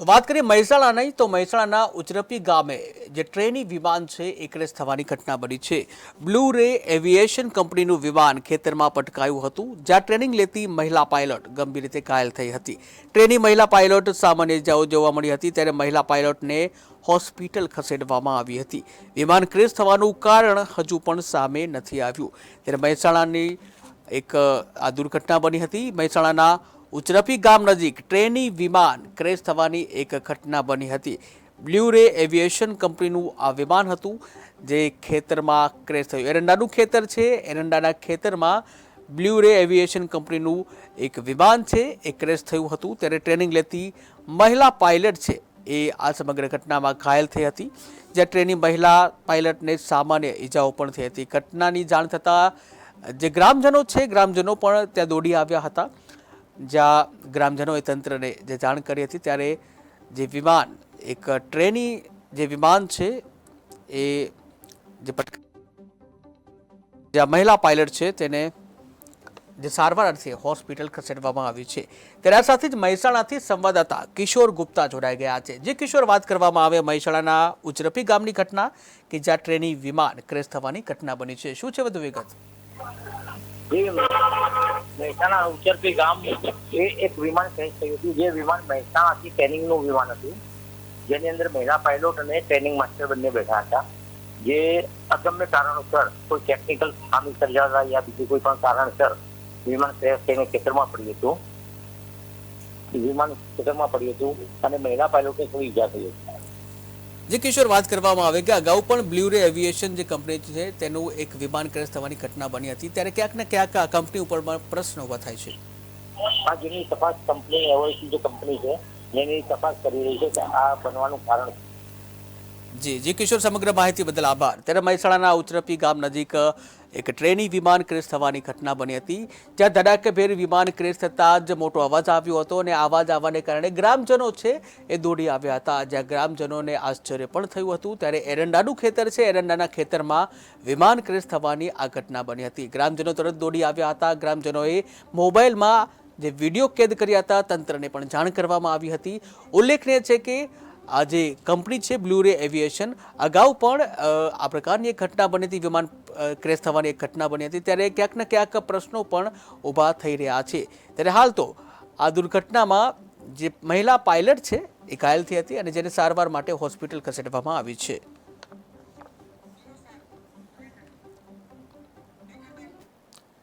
તો વાત કરીએ મહેસાણાની, તો મહેસાણાના ઉચરપી ગામે જે ટ્રેની વિમાન છે, એ ક્રેશ થવાની ઘટના બની છે. બ્લુ રે એવિએશન કંપનીનું વિમાન ખેતરમાં પટકાયું હતું, જ્યાં ટ્રેનિંગ લેતી મહિલા પાયલોટ ગંભીર રીતે ઘાયલ થઈ હતી. ટ્રેની મહિલા પાયલોટ સામાન્ય ઇજાઓ જોવા મળી હતી, ત્યારે મહિલા પાયલોટને હોસ્પિટલ ખસેડવામાં આવી હતી. વિમાન ક્રેશ થવાનું કારણ હજુ પણ સામે નથી આવ્યું. ત્યારે મહેસાણાની એક આ દુર્ઘટના બની હતી. મહેસાણાના ઉચરપી ગામ નજીક ટ્રેની વિમાન ક્રેશ થવાની એક ઘટના બની હતી. બ્લ્યુ રે એવિએશન કંપનીનું આ વિમાન હતું જે ખેતરમાં ક્રેશ થયું. એરંડાનું ખેતર છે. એરંડાના ખેતરમાં બ્લ્યુ રે એવિએશન કંપનીનું એક વિમાન છે, એ ક્રેશ થયું હતું. ત્યારે ટ્રેનિંગ લેતી મહિલા પાયલટ છે, એ આ સમગ્ર ઘટનામાં ઘાયલ થઈ હતી, જ્યાં ટ્રેની મહિલા પાયલટને સામાન્ય ઈજાઓ પણ થઈ હતી. ઘટનાની જાણ થતાં જે ગ્રામજનો છે, ગ્રામજનો પણ ત્યાં દોડી આવ્યા હતા. જ્યાં ગ્રામજનોએ તંત્રને જે જાણ કરી હતી, ત્યારે જે વિમાન, એક ટ્રેની જે વિમાન છે, એ જે પટ જે મહિલા પાયલટ છે, તેને જે સારવાર અર્થે હોસ્પિટલ ખસેડવામાં આવી છે. આ સાથે જ મહેસાણાથી સંવાદદાતા કિશોર ગુપ્તા જોડાઈ ગયા છે. જે કિશોર, વાત કરવામાં આવે મહેસાણાના ઉચરપી ગામની ઘટના કે જ્યાં ટ્રેની વિમાન ક્રેશ થવાની ઘટના બની છે. શું છે વધુ વિગત? મહેસાણા ઉચરપી ગામ એ એક વિમાન ક્રેશ થયું હતું. જે વિમાન મહેસાણાથી ટ્રેનિંગનું વિમાન હતું. જેની અંદર મહિલા પાયલોટ અને ટ્રેનિંગ માસ્ટર બંને બેઠા હતા. જે અગમ્ય કારણોસર કોઈ ટેકનિકલ ખામી સર્જાતા યા બીજું કોઈ પણ કારણસર વિમાન ક્રેશ થઈને ખેતરમાં પડ્યું હતું. વિમાન ખેતરમાં પડ્યું હતું અને મહિલા પાયલોટને થોડી ઈજા થઈ હતી. જે કિશોર વાત કરવામાં આવે કે અગાઉ પણ બ્લ્યુરે એવિએશન જે કંપની છે તેનું એક વિમાન ક્રેશ થવાની ઘટના બની હતી. ત્યારે ક્યાંક ને ક્યાંક આ કંપની ઉપર પણ પ્રશ્ન ઊભા થાય છે. આ જેની તપાસ કંપની એવોઇસી જે કંપની છે જેની તપાસ કરી રહી છે કે આ બનવાનું કારણ જી જી કિશોર, સમગ્ર માહિતી બદલ આભાર. ત્યારે મહેસાણાના ઉચરપી ગામ નજીક એક ટ્રેની વિમાન ક્રેશ થવાની ઘટના બની હતી. જ્યાં ધડાકેભેર વિમાન ક્રેશ થતાં જ મોટો અવાજ આવ્યો હતો અને અવાજ આવવાને કારણે ગ્રામજનો છે એ દોડી આવ્યા હતા. જ્યાં ગ્રામજનોને આશ્ચર્ય પણ થયું હતું. ત્યારે એરંડાનું ખેતર છે. એરંડાના ખેતરમાં વિમાન ક્રેશ થવાની આ ઘટના બની હતી. ગ્રામજનો તરત દોડી આવ્યા હતા. ગ્રામજનોએ મોબાઈલમાં જે વીડિયો કેદ કર્યા હતા, તંત્રને પણ જાણ કરવામાં આવી હતી. ઉલ્લેખનીય છે કે આ જે કંપની છે બ્લુ રે એવિએશન. અગાઉ પણ આ પ્રકારની એક ઘટના બની હતી, વિમાન ક્રેશ થવાની એક ઘટના બની હતી. ત્યારે ક્યાંક ને ક્યાંક પ્રશ્નો પણ ઊભા થઈ રહ્યા છે. ત્યારે હાલ તો આ દુર્ઘટનામાં જે મહિલા પાયલટ છે, એ ઘાયલ થઈ હતી અને જેને સારવાર માટે હોસ્પિટલ ખસેડવામાં આવી છે.